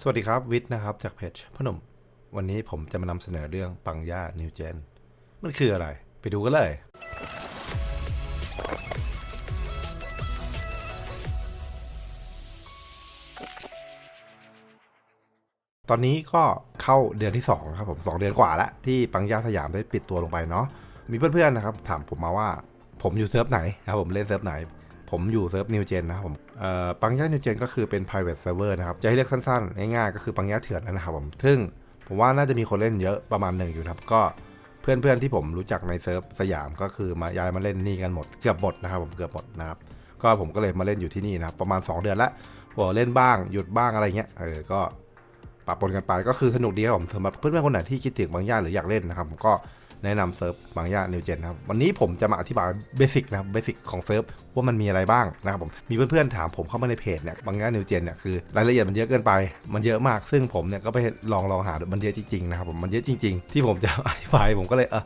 สวัสดีครับวิทย์นะครับ จากเพจพนมวันนี้ผมจะมานำเสนอเรื่องปังย่านิวเจน มันคืออะไร ไปดูกันเลย ตอนนี้ก็เข้าเดือนที่ 2 ครับผมสองเดือนกว่าแล้ว ที่ปังย่าสยามได้ปิดตัวลงไปเนาะมีเพื่อนๆนะครับ ถามผมมาว่าผมอยู่เซิร์ฟไหนครับผมเล่นเซิร์ฟไหน ผมอยู่เซิร์ฟนิวเจนนะครับผมเอ่อปังย่านิวเจนก็คือเป็น private server นะครับจะให้เรียกสั้นๆ ง่ายๆก็คือปังย่าเถื่อนนะครับผมซึ่งผมว่าน่าจะมีคนเล่นเยอะประมาณหนึ่งอยู่นะครับก็เพื่อนๆที่ผมรู้จักในเซิร์ฟสยามก็คือมาย้ายมาเล่นนี่กันหมดเกือบหมดนะครับผมเกือบหมดนะครับก็ผมก็เลยมาเล่นอยู่ที่นี่นะครับประมาณ 2 เดือนละผมเล่นบ้างหยุดบ้างอะไรเงี้ยเออก็ปะปนกันไปก็คือสนุกดีครับผมสำหรับเพื่อนๆคนไหนที่คิดถึงบางย่าหรืออยากเล่นนะครับผมก็ แนะนำเซิร์ฟบางย่านิวเจนนะครับวันนี้ผมจะมาอธิบายเบสิกนะครับเบสิกของเซิร์ฟว่ามันมีอะไรบ้างนะครับผมมีเพื่อนๆถามผมเข้ามาในเพจเนี่ยบางย่านิวเจนเนี่ยคือรายละเอียดมันเยอะเกินไป มันเยอะมากซึ่งผมเนี่ยก็ไปลองลองหาดูมันเยอะจริงๆนะครับผมมันเยอะจริง ๆ ที่ผมจะอธิบายผมก็เลยเออ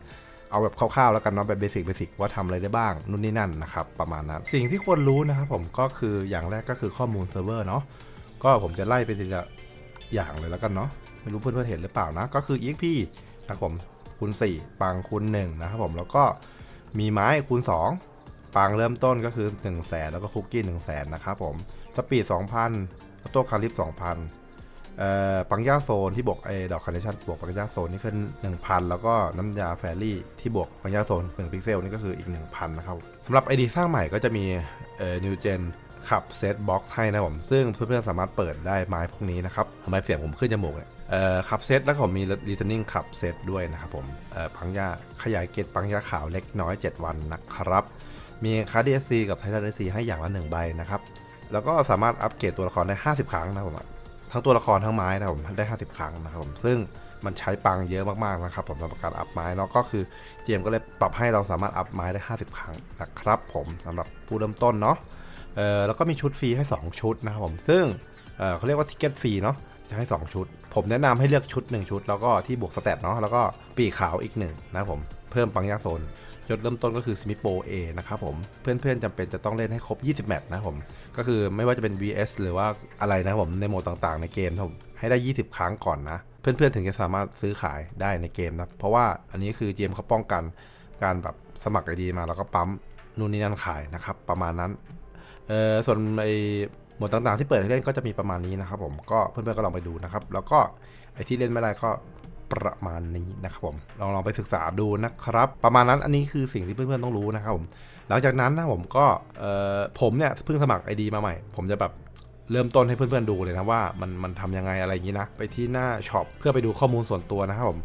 เอาแบบคร่าวๆแล้วกันเนาะแบบเบสิกเบสิกว่าทำอะไรได้บ้างนู่นนี่นั่นนะครับประมาณนั้นสิ่งที่ควรรู้นะครับผมก็คืออย่างแรกก็คือข้อมูลเซิร์ฟเวอร์เนาะก็ผมจะไล่ไปทีละอย่างเลยแล้วกันเนาะไม่รู้เพื่อนๆเห็นหรือเปล่านะ ก็คือ EXP นะผม คูณ4ปังคูณ1นะครับผมแล้วก็มีไม้คูณ 2 ปังเริ่มต้นก็คือ 1 0 0 0 0แสนแล้วก็คุกกี้ 1 0 0 0 0แสนนะครับผมสปีด 2,000แล้วตัวคาลิฟ2,000เอ่อปังย่าโซนที่บวกไอ้ดอกคาร์เนชั่นบวกปังย่าโซนนี่คือ1,000 แล้วก็น้ำยาแฟรี่ที่บวกปังย่าโซน1พิกเซลนี่ก็คืออีก 1,000 นะครับสำหรับ ID สร้างใหม่ก็จะมีเอ่อ New Gen ขับเซตบ็อกซ์ให้นะผม ซึ่งเพื่อนๆสามารถเปิดได้ไม้พวกนี้นะครับทำไมเสียงผมขึ้นจมูกเนี่ย ขับเซตแล้วก็ผมมี returning ขับเซตด้วยนะครับผมปังย่าขยายเกตปังย่าขาวเล็กน้อย 7 วันนะครับ มีคาร์ด DSC กับไททัน DSC ให้อย่างละ 1 ใบนะครับ แล้วก็สามารถอัปเกรดตัวละครได้ 50 ครั้งนะครับผมทั้งตัวละครทั้งไม้นะครับผมได้ 50 ครั้งนะครับผมซึ่งมันใช้ปังเยอะมากๆนะครับผมสำหรับการอัพไม้เนาะก็คือเจมก็เลยปรับให้เราสามารถอัพไม้ได้ 50 ครั้งนะครับผมสำหรับผู้เริ่มต้นเนาะเออแล้วก็มีชุดฟรีให้ 2 ชุดนะครับผมซึ่งเออเขาเรียกว่าทิกเก็ตฟรีเนาะ จะให้ 2 ชุด ผมแนะนำให้เลือกชุด 1 ชุด แล้วก็ที่บวกสเตตเนาะแล้วก็ปีขาวอีกหนึ่งนะผม เพิ่มปังยาโซนจุดเริ่มต้นก็คือสมิธโปเอนะครับผม เพื่อนๆจำเป็นจะต้องเล่นให้ครบ 20 แมตช์นะผม ก็คือไม่ว่าจะเป็น VS หรือว่าอะไรนะผมในโหมดต่างๆในเกมผมให้ได้ 20 ครั้งก่อนนะ เพื่อนๆถึงจะสามารถซื้อขายได้ในเกมนะ เพราะว่าอันนี้คือเกมเขาป้องกันการแบบสมัครไอดีมาแล้วก็ปั๊มนู่นนี่นั่นขายนะครับประมาณนั้นเออส่วนไอ หมดต่างๆที่เปิดให้เล่นก็จะมีประมาณนี้นะครับผมก็เพื่อนๆก็ลองไปดูนะครับ แล้วก็ไอที่เล่นไม่ได้ก็ประมาณนี้นะครับผมลองลองไปศึกษาดูนะครับ ประมาณนั้นอันนี้คือสิ่งที่เพื่อนๆต้องรู้นะครับผมหลังจากนั้นนะผมก็เออผมเนี่ยเพิ่งสมัคร ID มาใหม่ ผมจะแบบเริ่มต้นให้เพื่อนๆดูเลยนะว่ามันมันทำยังไงอะไรอย่างนี้นะ ไปที่หน้าช็อปเพื่อไปดูข้อมูลส่วนตัวนะครับผม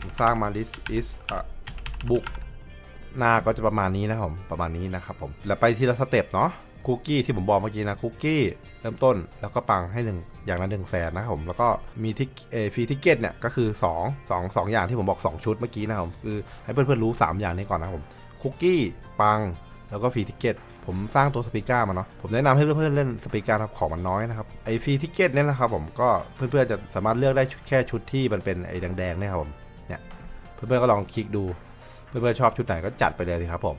ผมสร้างมา this is a book หน้าก็จะประมาณนี้นะครับผมประมาณนี้นะครับผมแล้วไปทีละสเต็ปเนาะ คุกกี้ที่ผมบอกเมื่อกี้นะคุกกี้เริ่มต้นแล้วก็ปังให้หนึ่งอย่างละหนึ่งแสนนะครับผมแล้วก็มีทิกเอฟรีทิกเก็ตเนี่ยก็คือ2 2 2 อย่างที่ผมบอก 2 ชุดเมื่อกี้นะครับคือให้เพื่อนๆรู้ 3 อย่างนี้ก่อนนะครับผมคุกกี้ปังแล้วก็ฟรีทิเกตผมสร้างตัวสปีกเกอร์มาเนาะผมแนะนำให้เพื่อนๆเล่นสปีกเกอร์ครับของมันน้อยนะครับไอฟรีทิเกตเนี่ยนะครับผมก็เพื่อนๆจะสามารถเลือกได้แค่ชุดที่มันเป็นไอแดงๆเนี่ยครับผมเนี่ยเพื่อนๆก็ลองคลิกดูเพื่อนๆชอบชุดไหนก็จัดไปเลยสิครับผม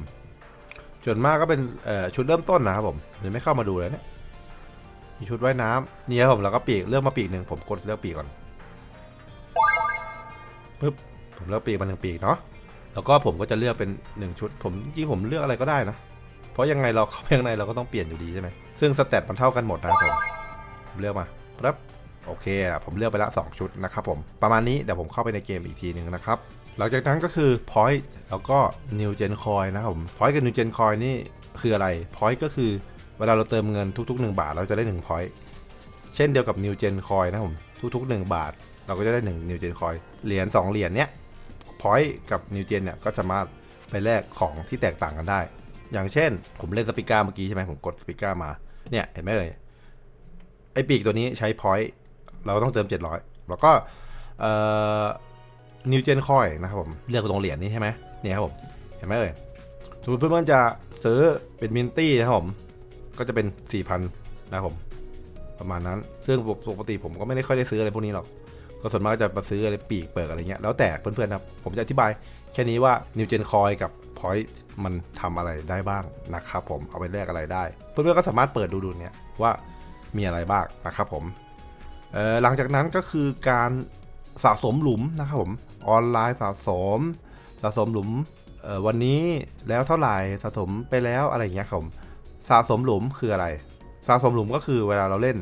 ส่วนมากก็เป็นชุดเริ่มต้นนะครับผมยังไม่เข้ามาดูเลยเนี่ยมีชุดว่ายน้ำนี่ครับผมแล้วก็ปีกเลือกมาปีกหนึ่งผมกดเลือกปีกก่อนปึ๊บผมเลือกปีกมาหนึ่งปีกเนาะแล้วก็ผมก็จะเลือกเป็น1ชุด ผมจริงๆผมเลือกอะไรก็ได้นะเพราะยังไงเราเข้าไปข้างในเราก็ต้องเปลี่ยนอยู่ดีใช่ไหมซึ่งสเตตมันเท่ากันหมดนะครับผมผมเลือกมาปั๊บโอเคผมเลือกไปละ 2 ชุดนะครับผมประมาณนี้เดี๋ยวผมเข้าไปในเกมอีกทีหนึ่งนะครับ หลังจากนั้นก็คือ point แล้วก็ new gen coin นะครับผม point กับ new gen coin นี่คืออะไร point ก็คือเวลาเราเติมเงินทุก ๆ 1 บาท เราจะได้ 1 point เช่นเดียวกับ new gen coin นะครับผมทุก ๆ 1 บาท เราก็จะได้ 1 new gen coin เหรียญ2เหรียญเนี้ยพอยต์กับนิวเจนเนี่ยก็สามารถไปแลกของที่แตกต่างกันได้ อย่างเช่น ผมเล่นสปิก้าเมื่อกี้ใช่ไหมผมกดสปิก้ามาเนี่ยเห็นไหมเลยไอปีกตัวนี้ใช้พอยต์เราต้องเติม 700 แล้วก็เอ่อ นิวเจนคอยนะครับผมเลือกตรงเหรียญนี้ใช่ไหมเนี่ยครับผมเห็นไหมเลยสมมติเพื่อนๆจะซื้อเป็นมินตี้นะครับผมก็จะเป็น 4,000 นะครับผมประมาณนั้น ซึ่งปกติผมก็ไม่ได้ค่อยได้ซื้ออะไรพวกนี้หรอก ก็ส่วนมากจะมาซื้ออะไรปีกเปิกอะไรเงี้ย แล้วแต่เพื่อนๆครับ ผมจะอธิบายแค่นี้ว่า New Gen Coin กับ Point มันทำอะไรได้บ้างนะครับผม เอาไปแลกอะไรได้ เพื่อนๆก็สามารถเปิดดูดูเนี่ยว่ามีอะไรบ้างนะครับผมหลังจากนั้นก็คือการ สะสมหลุมนะครับผมออนไลน์สะสม สะสมหลุมวันนี้แล้วเท่าไหร่สะสมไปแล้วอะไรอย่างเงี้ยครับผมสะสมหลุมคืออะไร สะสมหลุมก็คือเวลาเราเล่น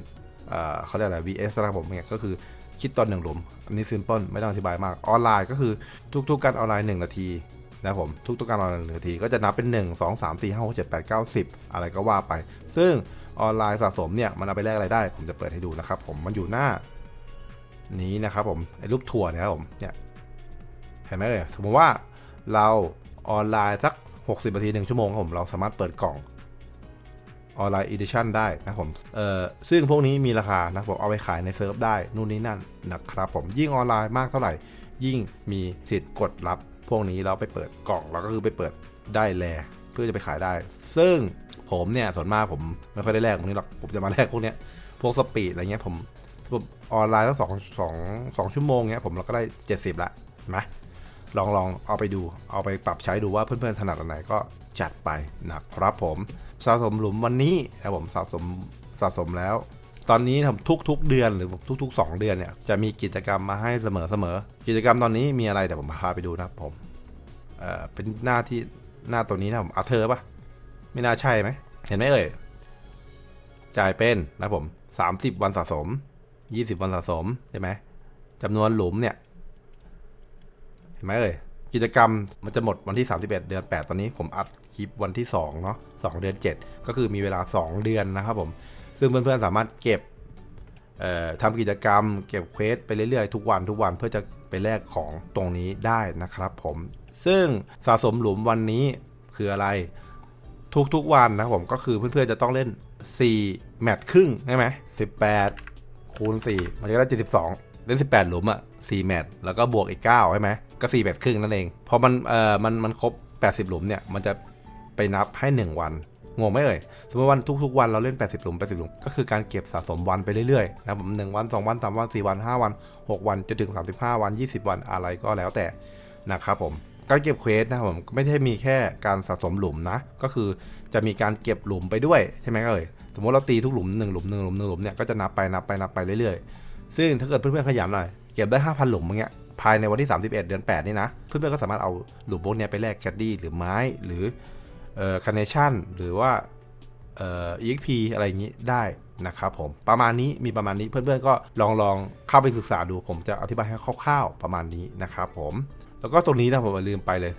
เเขาเรียกอะไร VS นะครับผมเนี่ยก็คือคิดตอนหนึ่งหลุม อันนี้ซิมเพิลไม่ต้องอธิบายมากออนไลน์ก็คือทุกๆการออนไลน์ 1 นาทีนะครับผมทุกๆการออนไลน์หนึ่งนาทีก็จะนับเป็น 1 2 3 4 5 6 7 8 9 10 อะไรก็ว่าไป ซึ่งออนไลน์สะสมเนี่ยมันเอาไปแลกอะไรได้ ผมจะเปิดให้ดูนะครับผมมันอยู่หน้า นี้นะครับผมไอ้รูปถั่วเนี่ยครับผมเนี่ยเห็นไหมเลยสมมติว่าเราออนไลน์สัก 60นาที1ชั่วโมงครับผมเราสามารถเปิดกล่องออนไลน์อีดิชันได้นะครับผม เอ่อ ซึ่งพวกนี้มีราคานะครับผม เอาไปขายในเซิร์ฟได้ นู่นนี่นั่นนะครับผม ยิ่งออนไลน์มากเท่าไหร่ ยิ่งมีสิทธิ์กดรับ พวกนี้แล้วไปเปิดกล่องแล้วก็คือไปเปิดได้แล เพื่อจะไปขายได้ ซึ่งผมเนี่ยส่วนมากผมไม่ค่อยได้แลกพวกนี้หรอก ผมจะมาแลกพวกเนี้ย พวกสปีดอะไรเงี้ยผม ออนไลน์ตั้งสองสองสองชั่วโมงเนี้ยผมเราก็ได้70ละเห็นไหมลองลองเอาไปดูเอาไปปรับใช้ดูว่าเพื่อนๆถนัดอันไหนก็จัดไปนะครับผมสะสมหลุมวันนี้นะผมสะสมสะสมแล้ว ตอนนี้ทำทุกๆเดือนหรือทุกๆ 2 เดือนเนี่ยจะมีกิจกรรมมาให้เสมอเสมอกิจกรรมตอนนี้มีอะไรเดี๋ยวผมพาไปดูนะครับผมเอ่อเป็นหน้าที่หน้าตัวนี้นะผมอาเธอร์ปะไม่น่าใช่ไหมเห็นไหมเอ่ยจ่ายเป็นนะผม30 วันสะสม 20วันสะสมใช่ไหมจำนวนหลุมเนี่ย เห็นไหมเอ่ยกิจกรรมมันจะหมดวันที่ 31 เดือน 8 ตอนนี้ผมอัดคลิปวันที่2เนาะ2เดือน 7 ก็คือมีเวลา 2 เดือนนะครับผม ซึ่งเพื่อนๆสามารถเก็บทำกิจกรรม เก็บเควสไปเรื่อยๆ ทุกวันทุกวันเพื่อจะไปแลกของตรงนี้ได้นะครับผม ซึ่งสะสมหลุมวันนี้คืออะไร ทุกๆวันนะผมก็คือเพื่อนๆจะต้องเล่น 4 แมตช์ครึ่งใช่ไหม18 คูณ4มันจะได้72เล่น18หลุมอะ4แมตช์แล้วก็บวกอีก9ใช่ไหมก็4แมตช์ครึ่งนั่นเองพอมันเอ่อมันมันครบ80หลุมเนี่ยมันจะไปนับให้1วันงงไหมเอ่ย สมมติวันทุกๆวันเราเล่น 80 หลุม 80 หลุม ก็คือการเก็บสะสมวันไปเรื่อยๆนะครับผม1วัน 2 วัน 3 วัน 4 วัน 5 วัน 6 วันจนถึง 35 วัน 20 วันอะไรก็แล้วแต่นะครับผม การเก็บเควสนะครับผมไม่ใช่มีแค่การสะสมหลุมนะ ก็คือจะมีการเก็บหลุมไปด้วยใช่ไหมเอ่ย สมมติเราตีทุกหลุมหนึ่งหลุมหนึ่งหลุมหนึ่งหลุมเนี่ยก็จะนับไปนับไปนับไปเรื่อยๆ ซึ่งถ้าเกิดเพื่อนๆขยันหน่อยเก็บได้ 5,000 หลุมอย่างเงี้ยภายในวันที่ 31 เดือน 8 นี่นะ เพื่อนๆก็สามารถเอาหลุมพวกนี้ไปแลกแคดดี้หรือไม้หรือเอ่อคาเนชั่นหรือว่าเอ่อ EXP อะไรอย่างนี้ได้นะครับผมประมาณนี้มีประมาณนี้เพื่อนๆก็ลองลองเข้าไปศึกษาดู ผมจะอธิบายให้คร่าวๆประมาณนี้นะครับผมแล้วก็ตรงนี้นะผมลืมไปเลย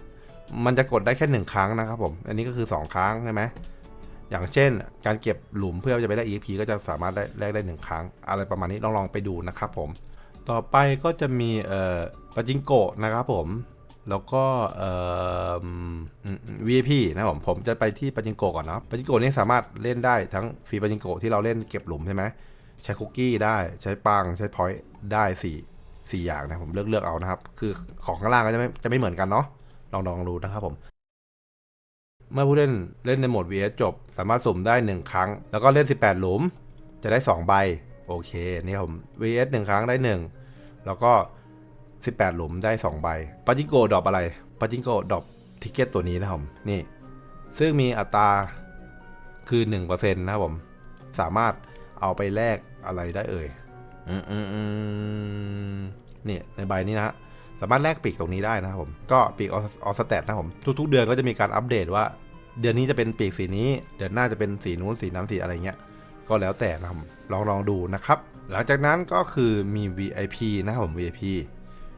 มันจะกดได้แค่หนึ่งครั้งนะครับผม อันนี้ก็คือ 2 ครั้งใช่ไหม อย่างเช่น การเก็บหลุมเพื่อจะไปได้ EXP ก็จะสามารถแลกได้หนึ่งครั้ง อะไรประมาณนี้ลองลองไปดูนะครับผม ต่อไปก็จะมีเอ่อปาจิงโกะนะครับผมแล้วก็เอ่อ VIP นะครับผมผมจะไปที่ปาจิงโกะก่อนนะปาจิงโกะนี่สามารถเล่นได้ทั้งฟรีปาจิงโกะที่เราเล่นเก็บหลุมใช่ไหมใช้คุกกี้ได้ใช้ปังใช้พอยต์ได้สี่สี่อย่างนะผมเลือกเลือกเอานะครับ คือของข้างล่างก็จะไม่จะไม่เหมือนกันเนาะลองลองดูนะครับผม เมื่อผู้เล่นเล่นในโหมด VS จบ สามารถสุ่มได้ 1 ครั้ง แล้วก็เล่น 18 หลุม จะได้ 2 ใบ โอเค นี่ผม VS 1 ครั้งได้ 1 แล้วก็ 18 หลุมได้ 2 ใบปาจิงโกดรอปอะไรปาจิงโกดรอปทิกเก็ตตัวนี้นะครับผมนี่ ซึ่งมีอัตราคือ 1%นะครับผม สามารถเอาไปแลกอะไรได้เอ่ยนี่ในใบนี้นะฮะสามารถแลกปีกตรงนี้ได้นะครับผม ก็ปีกออสแตทนะผม ทุกๆ เดือนก็จะมีการอัปเดตว่า เดือนนี้จะเป็นปีกสีนี้ เดือนหน้าจะเป็นสีนู้นสีนั้นสีอะไรเงี้ย ก็แล้วแต่นะครับลองลองดูนะครับ หลังจากนั้นก็คือมี VIP นะครับผม VIP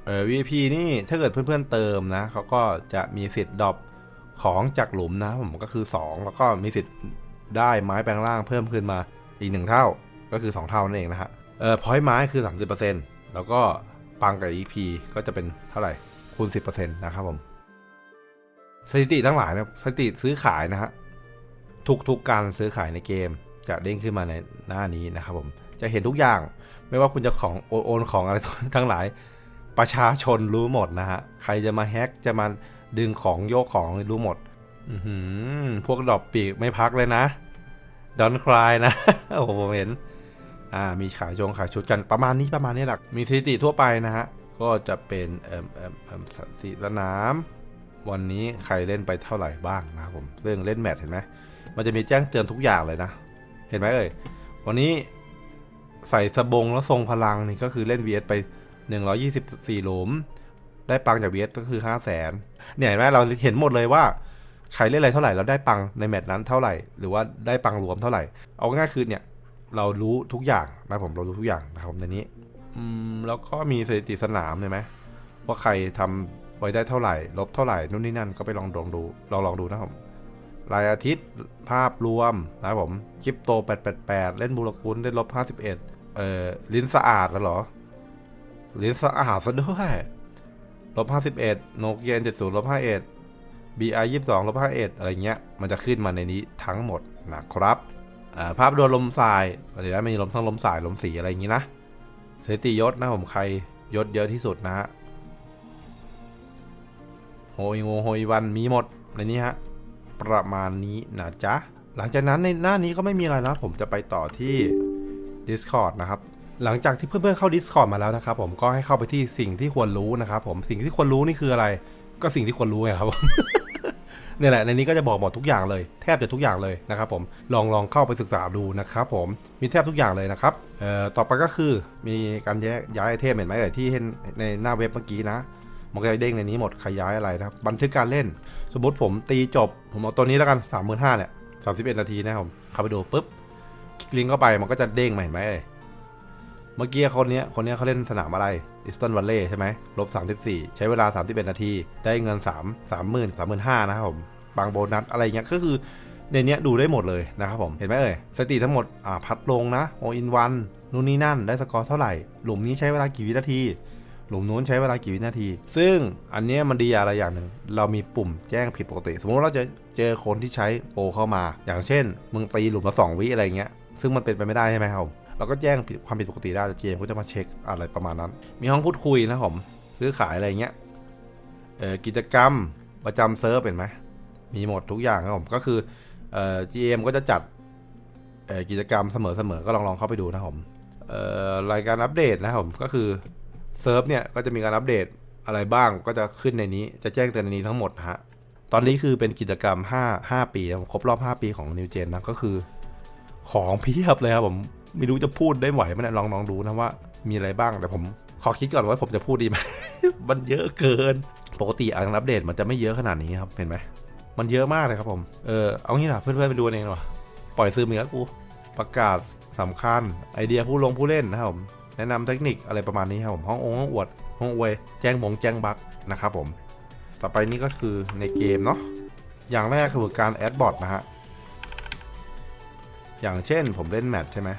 เอ่อ VIP นี่ถ้าเกิดเพื่อนๆเติมนะเขาก็จะมีสิทธิ์ดรอปของจากหลุมนะผมก็คือ 2 แล้วก็มีสิทธิ์ได้ไม้แปลงร่างเพิ่มขึ้นมาอีก 1 เท่าก็คือ 2 เท่านั่นเองนะฮะเอ่อพอยต์ไม้คือ 30%แล้วก็ปังกับ EP ก็จะเป็นเท่าไหร่คูณ 10%นะครับผม สถิติทั้งหลายนะสถิติซื้อขายนะฮะทุกๆกการซื้อขายในเกม จะเด้งขึ้นมาในหน้านี้นะครับผมจะเห็นทุกอย่างไม่ว่าคุณจะของโอนโอนของอะไรทั้งหลาย ประชาชนรู้หมดนะฮะใครจะมาแฮ็กจะมาดึงของโยกของรู้หมดอือพวกดอกปีกไม่พักเลยนะดอนคลายนะโอ้ผมเห็นอ่ามีขายชงขายชุดกันประมาณนี้ประมาณนี้หละมีสถิติทั่วไปนะฮะก็จะเป็นเอ่มเอ่มเอ่มสถิติสนาม วันนี้ใครเล่นไปเท่าไหร่บ้างนะครับผมเรื่องเล่นแมตช์เห็นไหมมันจะมีแจ้งเตือนทุกอย่างเลยนะ เห็นไหมเอ่ย วันนี้ใส่สบงแล้วทรงพลังนี่ก็คือเล่น VS ไป 124 หลุม ได้ปังจาก VS ก็คือ 5 0 0แสนเนี่ยเห็นไหมเราเห็นหมดเลยว่า ใครเล่นอะไรเท่าไหร่แล้วได้ปังในแมตช์นั้นเท่าไหร่ หรือว่าได้ปังรวมเท่าไหร่ เอาง่ายคือเนี่ยเรารู้ทุกอย่างนะผมเรารู้ทุกอย่างนะครับผมในนี้ อืมแล้วก็มีสถิติสนามใช่ไหมว่าใครทำ ไว้ได้เท่าไหร่ ลบเท่าไหร่นู่นนี่นั่นก็ไปลองลองดูลองลองดูนะครับรายอาทิตย์ภาพรวมนะครับผมคริปโต 888 เล่นบูรกุลได้ลบ 51 เอ่อลิ้นสะอาดแล้วเหรอ ลิ้นสะอาดซะด้วยลบ 51 โนเกีย70ลบ51 BI 22ลบ51 อะไรเงี้ย มันจะขึ้นมาในนี้ทั้งหมดนะครับภาพโดนลมสายเดี๋ยวนะมีลมทั้งลมสายลมสีอะไรอย่างงี้นะสถิติยศนะผมใครยศเยอะที่สุดนะฮะ โฮยโงโฮยวันมีหมดในนี้ฮะประมาณนี้นะจ๊ะ หลังจากนั้นในหน้านี้ก็ไม่มีอะไรนะ ผมจะไปต่อที่ Discord นะครับ หลังจากที่เพื่อนๆเข้า Discord มาแล้วนะครับผมก็ให้เข้าไปที่สิ่งที่ควรรู้นะครับผมสิ่งที่ควรรู้นี่คืออะไร ก็สิ่งที่ควรรู้ไงครับผมเนี่ยแหละในนี้ก็จะบอกหมดทุกอย่างเลยแทบจะทุกอย่างเลยนะครับผมลองลองเข้าไปศึกษาดูนะครับผมมีแทบทุกอย่างเลยนะครับเอ่อต่อไปก็คือมีการแยกย้ายไอเทมเห็นไหมเอ่ยที่เห็นในหน้าเว็บเมื่อกี้นะ มันก็จะเด้งในนี้หมดใครย้ายอะไรนะครับ บันทึกการเล่น สมมติผมตีจบ ผมเอาตัวนี้แล้วกัน3 5 0 0 0เนี่ย31นาทีนะครับเข้าไปดูปุ๊บ คลิกลิงก์เข้าไปมันก็จะเด้งมาเห็นไหมเมื่อกี้คนนี้คนนี้เขาเล่นสนามอะไรอิสตันวัลเล่ใช่ไหมลบ34ใช้เวลา31นาที ได้เงิน3 30,000 35,000นะครับผมบางโบนัสอะไรเงี้ยก็คือในเนี้ยดูได้หมดเลยนะครับผม เห็นไหมเอ่ยสติทั้งหมดอ่าพัดลงนะโออินวันนู่นนี่นั่น ได้สกอร์เท่าไหร่ หลุมนี้ใช้เวลากี่วินาที หลุมนู้นใช้เวลากี่วินาที ซึ่งอันนี้มันดีอะไรอย่างหนึ่ง เรามีปุ่มแจ้งผิดปกติ สมมติเราจะเจอคนที่ใช้โปรเข้ามา อย่างเช่น มึงตีหลุมละสองวิอะไรเงี้ย ซึ่งมันเป็นไปไม่ได้ใช่ไหมครับ เราก็แจ้งผิดความผิดปกติได้เจมก็จะมาเช็คอะไรประมาณนั้น มีห้องพูดคุยนะผมซื้อขายอะไรเงี้ย เอ่อกิจกรรมประจำเซิร์ฟเห็นไหม มีหมดทุกอย่างครับผม ก็คือเอ่อ GM ก็จะจัดเอ่อกิจกรรมเสมอๆ ก็ลองลองเข้าไปดูนะครับผมเอ่อรายการอัปเดตนะครับผมก็คือ เซิร์ฟเนี่ยก็จะมีการอัปเดตอะไรบ้างก็จะขึ้นในนี้จะแจ้งเตือนในนี้ทั้งหมดฮะตอนนี้คือเป็นกิจกรรม 5 5 ปีครบรอบ 5 ปีของ New Gen นะก็คือ ของเพียบเลยครับผมไม่รู้จะพูดได้ไหวไหมนี่ยลองลองดูนะว่ามีอะไรบ้างแต่ผมขอคิดก่อนว่าผมจะพูดดีไหม มันเยอะเกิน ปกติการอัปเดตมันจะไม่เยอะขนาดนี้ครับ เห็นไหม มันเยอะมากเลยครับผม เออ เอางี้นะเพื่อนๆไปดูเองหรอ ปล่อยซื้อมีแล้วกู ประกาศสำคัญ ไอเดียผู้ลงผู้เล่นนะครับผม แนะนำเทคนิคอะไรประมาณนี้ครับผมห้ององค์ห้องอวดห้องอวยแจ้งบงแจ้งบักนะครับผม ต่อไปนี่ก็คือในเกมเนาะอย่างแรกคือการแอดบอทนะฮะอย่างเช่นผมเล่นแมทใช่ไหม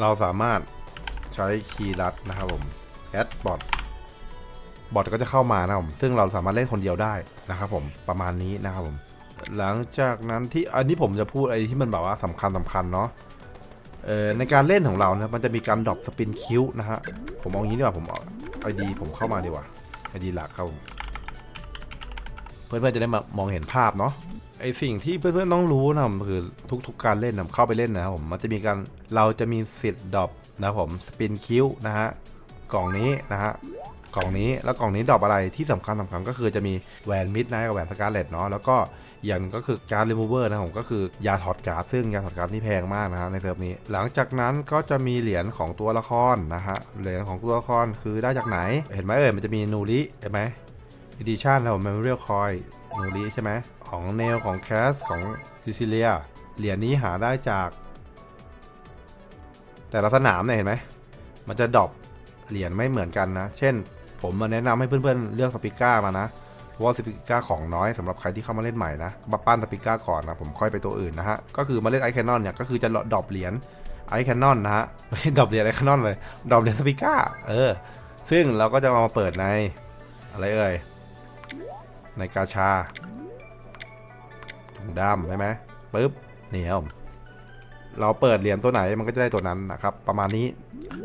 เราสามารถใช้คีย์ลัดนะครับผมแอดบอทบอทก็จะเข้ามานะครับผมซึ่งเราสามารถเล่นคนเดียวได้นะครับผมประมาณนี้นะครับผมหลังจากนั้นที่อันนี้ผมจะพูดอะไรที่มันแบบว่าสำคัญสำคัญเนาะ เอ่อในการเล่นของเรานะมันจะมีการดรอปสปินคิวนะฮะผมเอางี้ดีกว่าผมเอาไอดีผมเข้ามาดีกว่าไอดีหลักเข้าเพื่อนๆจะได้มามองเห็นภาพเนาะไอสิ่งที่เพื่อนๆต้องรู้นะคือทุกๆการเล่นนะเข้าไปเล่นนะผมมันจะมีการเราจะมีสิทธิ์ดรอปนะผมสปินคิวนะฮะกล่องนี้นะฮะกล่องนี้แล้วกล่องนี้ดรอปอะไรที่สำคัญสำคัญก็คือจะมีแหวนมิดไนท์กับแหวนสการเลตเนาะแล้วก็ อย่างหนึ่งก็คือการรีมูเวอร์นะผมก็คือยาถอดการ์ดซึ่งยาถอดการ์ดนี่แพงมากนะฮะในเซิร์ฟนี้ หลังจากนั้นก็จะมีเหรียญของตัวละครนะฮะเหรียญของตัวละครคือได้จากไหน เห็นไหมเอ่ยมันจะมีนูริเห็นไหมอีดิชั่นนะผมเมมโมเรียลคอยนูริใช่ไหมของเนลของแคสของซิซิเลียเหรียญนี้หาได้จาก แต่ละสนามเนี่ยเห็นไหมมันจะดรอปเหรียญไม่เหมือนกันนะ เช่น ผมมาแนะนำให้เพื่อนๆเลือกสปิก้ามานะ เพราะว่าสปิก้าของน้อยสำหรับใครที่เข้ามาเล่นใหม่นะมาปั้นสปิก้าก่อนนะผมค่อยไปตัวอื่นนะฮะก็คือมาเล่นไอแคนนอนเนี่ยก็คือจะดรอปเหรียญไอแคนนอนนะฮะไม่ใช่ดรอปเหรียญไอแคนนอนเลยดรอปเหรียญสปิก้าเออ ซึ่งเราก็จะเอามาเปิดในอะไรเอ่ยในกาชาถุงดำใช่ไหมปึ๊บนี่ครับเราเปิดเหรียญตัวไหนมันก็จะได้ตัวนั้นนะครับ ประมาณนี้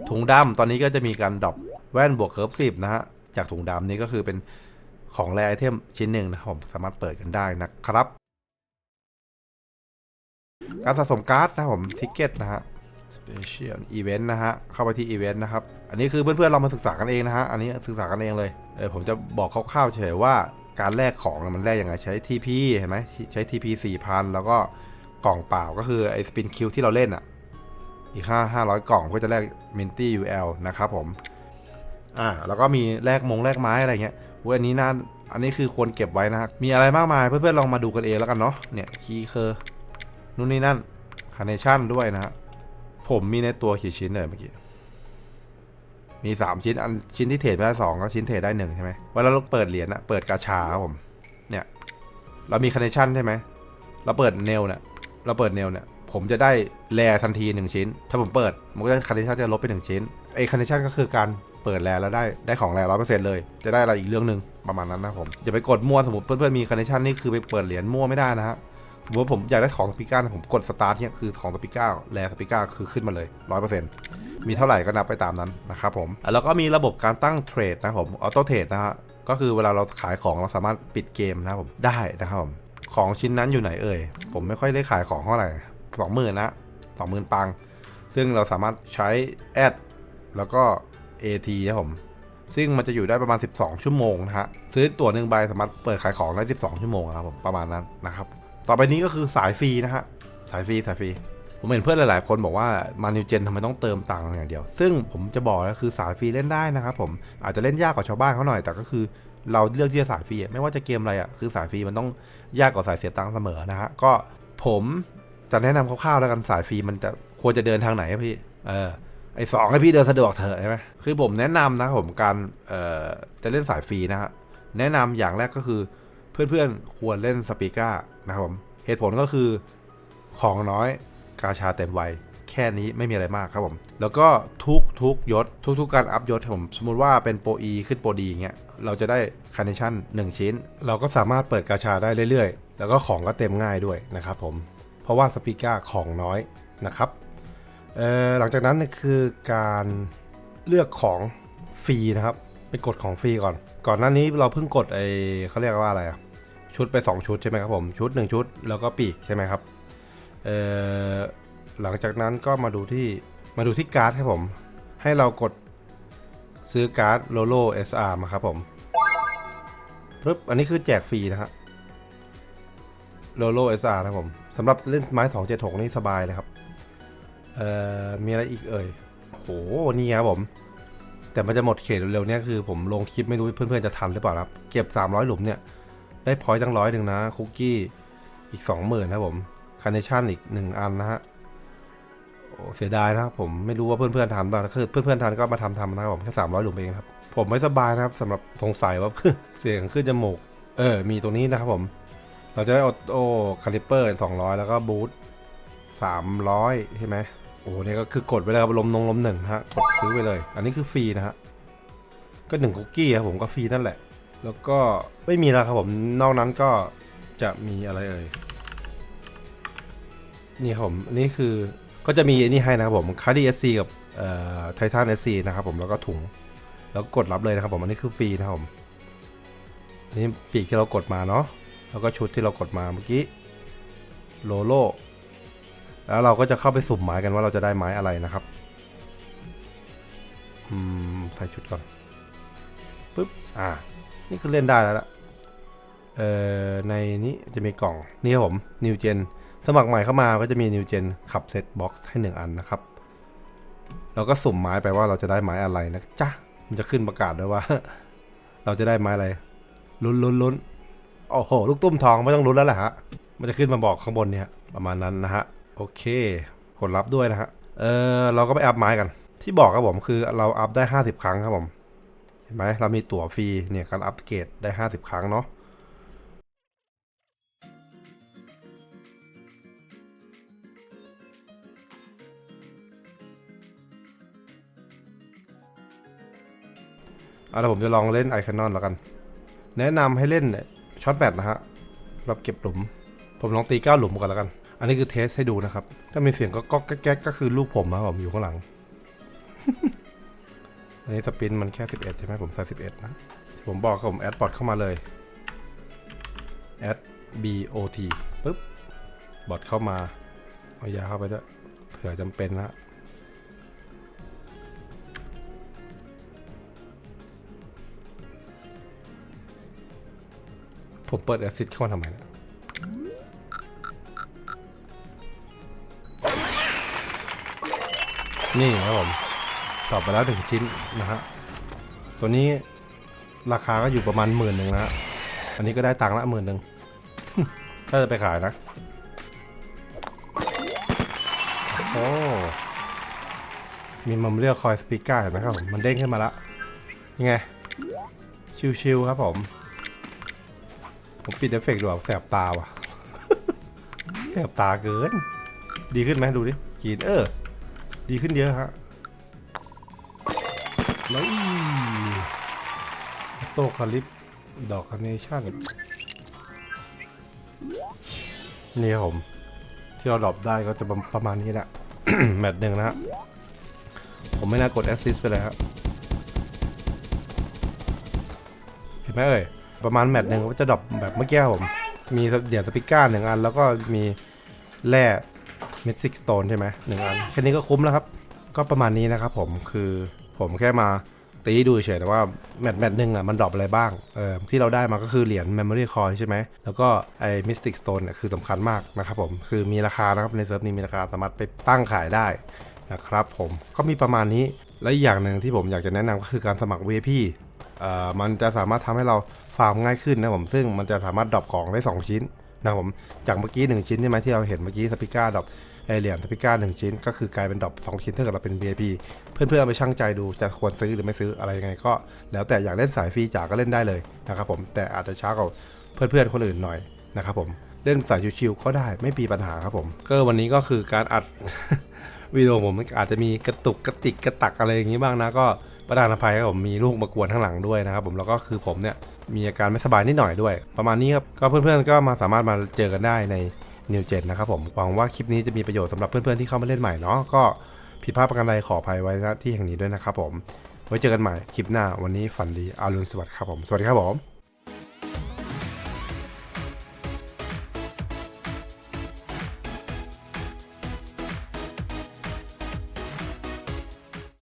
ถุงดำตอนนี้ก็จะมีการดรอปแว่นบวกเคิร์ฟสิบนะฮะจากถุงดำนี้ก็คือเป็น ของแรไอเทมชิ้นหนึ่งนะครับผมสามารถเปิดกันได้นะครับ การสะสมการ์ดนะครับผมทิกเก็ตนะฮะ Special Event นะฮะเข้าไปที่ Event นะครับ อันนี้คือเพื่อนๆเรามาศึกษากันเองนะฮะอันนี้ศึกษากันเองเลยเออผมจะบอกคร่าวๆเฉยว่าการแลกของมันแลกยังไงใช้ TP เห็นไหมใช้ TP 4,000 แล้วก็กล่องเปล่าก็คือไอ้สปินคิวที่เราเล่นอะอีก5 500 กล่องก็จะแลกมินตี้ UL นะครับผม อ่า แล้วก็มีแลกมงแลกไม้อะไรเงี้ย ว้ยอันนี้น่าอันนี้คือควรเก็บไว้นะครับมีอะไรมากมายเพื่อนๆลองมาดูกันเองแล้วกันเนาะเนี่ยคีย์เคอร์นู่นนี่นั่นคาร์เนชั่นด้วยนะฮะผมมีในตัวกี่ชิ้นเลยเมื่อกี้มี 3 ชิ้นอันชิ้นที่เทรดได้สองก็ชิ้นเทรดได้หนึ่งใช่ไหมเวลาเราเปิดเหรียญอะเปิดกาชาครับผมเนี่ยเรามีคาร์เนชั่นใช่ไหมเราเปิดเนลเนี่ยเราเปิดเนลเนี่ยผมจะได้แรทันทีหนึ่งชิ้น ถ้าผมเปิด มันก็จะคาร์เนชั่นจะลบไปหนึ่งชิ้นไอ้คาร์เนชั่นก็คือการ เปิดแรแล้วได้ได้ของแรร้อยเปอร์เซ็นต์เลย จะได้อะไรอีกเรื่องหนึ่งประมาณนั้นนะผมอย่าไปกดมั่วสมมติเพื่อนๆมีคาร์เนชั่นนี่คือไปเปิดเหรียญมั่วไม่ได้นะฮะสมมติผมอยากได้ของสปิก้าผมกดสตาร์ทเนี่ยคือของสปิก้าแรสปิก้าคือขึ้นมาเลยร้อยเปอร์เซ็นต์มีเท่าไหร่ก็นับไปตามนั้นนะครับผมแล้วก็มีระบบการตั้งเทรดนะผมออโต้เทรดนะฮะก็คือเวลาเราขายของเราสามารถปิดเกมนะผมได้นะครับผมของชิ้นนั้นอยู่ไหนเอ่ยผมไม่ค่อยได้ขายของเท่าไหร่สองหมื่นนะสองหมื่นปัง ซึ่งเราสามารถใช้แอดแล้วก็ AT นะผม ซึ่งมันจะอยู่ได้ประมาณ 12 ชั่วโมงนะฮะ ซื้อตั๋วหนึ่งใบสามารถเปิดขายของได้ 12 ชั่วโมงครับผม ประมาณนั้นนะครับ ต่อไปนี้ก็คือสายฟรีนะฮะ สายฟรีสายฟรี ผมเห็นเพื่อนหลาย ๆ คนบอกว่ามานิวเจนทำไมต้องเติมตังค์อย่างเดียว ซึ่งผมจะบอกนะคือสายฟรีเล่นได้นะครับผม อาจจะเล่นยากกว่าชาวบ้านเขาหน่อย แต่ก็คือเราเลือกที่จะสายฟรีไม่ว่าจะเกมอะไรอะ คือสายฟรีมันต้องยากกว่าสายเสียตังค์เสมอนะฮะ ก็ผมจะแนะนำคร่าวๆแล้วกันสายฟรีมันจะควรจะเดินทางไหนพี่ เออ ไอสองให้พี่เดินสะดวกเถอะใช่ไหมคือผมแนะนำนะครับผมการเอ่อจะเล่นสายฟรีนะฮะแนะนำอย่างแรกก็คือ เพื่อนๆควรเล่นสปีก้านะครับผมเหตุผลก็คือของน้อยกาชาเต็มวัยแค่นี้ไม่มีอะไรมากครับผม แล้วก็ทุกทุกยศ ทุกทุกการอัพยศผม สมมุติว่าเป็นโปรอีขึ้นโปรดีเงี้ย เราจะได้คาร์เนชั่น1 ชิ้น เราก็สามารถเปิดกาชาได้เรื่อยๆ แล้วก็ของก็เต็มง่ายด้วยนะครับผม เพราะว่าสปีก้าของน้อยนะครับ หลังจากนั้นคือการเลือกของฟรีนะครับ ไปกดของฟรีก่อน ก่อนหน้านี้เราเพิ่งกดไอเขาเรียกว่าอะไรอะชุดไป 2 ชุดใช่ไหมครับผมชุด 1 ชุดแล้วก็ปีกใช่ไหมครับหลังจากนั้นก็มาดูที่มาดูที่การ์ดครับผม ให้เรากดซื้อการ์ดโลโล SR มาครับผมปึ๊บอันนี้คือแจกฟรีนะฮะโลโล SR นะครับผมสำหรับเล่นไม้ 276 นี่สบายเลยครับ เอ่อ มีอะไรอีกเอ่ย โห นี่ครับผม แต่มันจะหมดเขตเร็วๆเนี่ยคือผมลงคลิปไม่รู้เพื่อนๆจะทันหรือเปล่าครับ เก็บ 300 หลุมเนี่ย ได้พอยต์ตั้งร้อยหนึ่งนะ คุกกี้ อีก 20,000นะผมคาร์เนชั่นอีก 1 อันนะฮะ โอ้เสียดายนะครับผมไม่รู้ว่าเพื่อนๆทันบ้างถ้าเพื่อนๆทันก็มาทำทำนะครับผมแค่300 หลุมเองครับ ผมไม่สบายนะครับสำหรับสงสัยว่าเสียงขึ้นจมูก เออ มีตรงนี้นะครับผม เราจะได้ออโต้คาลิเปอร์200 แล้วก็บูท300 ใช่ไหม โอ้เนี่ยก็คือกดไปเลยครับลมนงลมหนึ่งฮะกดซื้อไปเลย อันนี้คือฟรีนะฮะก็หนึ่งคุกกี้ครับผมก็ฟรีนั่นแหละ แล้วก็ไม่มีแล้วครับผมนอกนั้นก็จะมีอะไรเอ่ยนี่ผมอันนี้คือก็จะมีนนี้ให้นะครับผมคาร์ดีเอสซีกับไททันเอสซีนะครับผมแล้วก็ถุง แล้วกดรับเลยนะครับผมอันนี้คือฟรีนะครับผมนนี้ปีกที่เรากดมาเนาะแล้วก็ชุดที่เรากดมาเมื่อกี้โลโล แล้วเราก็จะเข้าไปสุ่มไม้กันว่าเราจะได้ไม้อะไรนะครับอืมใส่ชุดก่อนปึ๊บอ่า นี่คือเล่นได้แล้วละเอ่อในนี้จะมีกล่องนี่ครับผม New Gen สมัครใหม่เข้ามาก็จะมี New Gen ขับเซตบ็อกซ์ให้1อันนะครับเราก็สุ่มไม้ไปว่าเราจะได้ไม้อะไรนะจ๊ะมันจะขึ้นประกาศด้วยว่า เราจะได้ไม้อะไรลุ้นลุ้นลุ้นโอ้โห ลูกตุ้มทองไม่ต้องลุ้นแล้วแหละฮะ มันจะขึ้นมาบอกข้างบนเนี่ย ประมาณนั้นนะฮะ โอเคกดรับด้วยนะฮะเออเราก็ไปอัพไม้กัน ที่บอกครับผมคือเราอัพได้ 50 ครั้งครับผม เห็นไหมเรามีตั๋วฟรีเนี่ยการอัปเกรดได้ 50 ครั้งเนาะเอาละผมจะลองเล่นไอคอนอนแล้วกัน แนะนำให้เล่นช็อตแบตนะฮะรับเก็บหลุม ผมลองตี9หลุมก่อนแล้วกัน อันนี้คือเทสให้ดูนะครับ ถ้ามีเสียงก็ก๊อกแก๊กก็คือลูกผมนะครับผมอยู่ข้างหลัง อันนี้สปินมันแค่ 11 ใช่ไหมผมใส่11 นะ ผมบอกครับผมแอดบอทเข้ามาเลยแอด bot ปึ๊บบอทเข้ามาเอายาเข้าไปด้วยเผื่อจำเป็นนะผมเปิดแอซิดเข้ามาทำไมเนะ นี่ครับผมตอบไปแล้วหนึ่งชิ้นนะฮะตัวนี้ราคาก็อยู่ประมาณหมื่นหนึ่งนะฮะอันนี้ก็ได้ตังค์ละหมื่นหนึ่งถ้าจะไปขายนะโอ้มีมัมเรียกคอยสปีกเกอร์เห็นไหมครับผมมันเด้งขึ้นมาละยังไง ชิวๆครับผม ผมปิดเอฟเฟกต์ดูแสบตาว่ะแสบตาเกิน ดีขึ้นไหมดูดิกรีนเออ ดีขึ้นเยอะฮะแล้วโตคาลิปดอกคาเนชั่นนี่ครับผม ที่เราดรอปได้ก็จะประมาณนี้แหละ แมตช์หนึ่งนะฮะ ผมไม่น่ากดแอสซิสไปเลยฮะ เห็นไหมเอ่ย ประมาณแมตช์หนึ่งก็จะดรอปแบบเมื่อกี้ครับผม มีเหรียญสปิก้าหนึ่งอัน แล้วก็มีแร่ มิดซิกสโตนใช่ไหมหนึ่งอันแค่นี้ก็คุ้มแล้วครับ ก็ประมาณนี้นะครับผมคือผมแค่มาตีดูเฉยแต่ว่าแมตช์แมตช์หนึ่งอะมันดรอปอะไรบ้างเออที่เราได้มาก็คือเหรียญ Memory Coin ใช่ไหม แล้วก็ไอ้ Mystic Stone เนี่ยคือสำคัญมากนะครับผม คือมีราคานะครับในเซิร์ฟนี้มีราคาสามารถไปตั้งขายได้นะครับผมก็มีประมาณนี้และอีกอย่างหนึ่งที่ผมอยากจะแนะนำก็คือการสมัคร VIP เอ่อมันจะสามารถทำให้เราฟาร์มง่ายขึ้นนะผมซึ่งมันจะสามารถดรอปของได้ 2 ชิ้นนะผมจากเมื่อกี้ 1 ชิ้นใช่ไหมที่เราเห็นเมื่อกี้สปิก้าดรอป ไอเหรียญสปิก้าหนึ่งชิ้น ก็คือกลายเป็นดรอป2ชิ้นถ้าเกิดเราเป็น VIP เพื่อนๆเอาไปชั่งใจดูจะควรซื้อหรือไม่ซื้ออะไรยังไงก็ แล้วแต่อยากเล่นสายฟรีจ๋าก็เล่นได้เลยนะครับผมแต่อาจจะช้ากว่าเพื่อนๆคนอื่นหน่อยนะครับผมเล่นสายชิวๆก็ได้ไม่มีปัญหาครับผม ก็วันนี้ก็คือการอัดวิดีโอผมอาจจะมีกระตุกกระติกกระตักอะไรอย่างนี้บ้างนะก็ประธานอภัยครับผมมีลูกมากวนข้างหลังด้วยนะครับผมแล้วก็คือผมเนี่ยมีอาการไม่สบายนิดหน่อยด้วย ประมาณนี้ครับก็เพื่อนๆก็มาสามารถมาเจอกันได้ใน นิวเจนนะครับผมหวังว่าคลิปนี้จะมีประโยชน์สำหรับเพื่อนๆที่เข้ามาเล่นใหม่เนาะก็ผิดพลาดประการใดขออภัยไว้ณที่แห่งนี้ด้วยนะครับผม ไว้เจอกันใหม่คลิปหน้าวันนี้ฝันดีอารุณสวัสดิ์ครับผม สวัสดีครับผม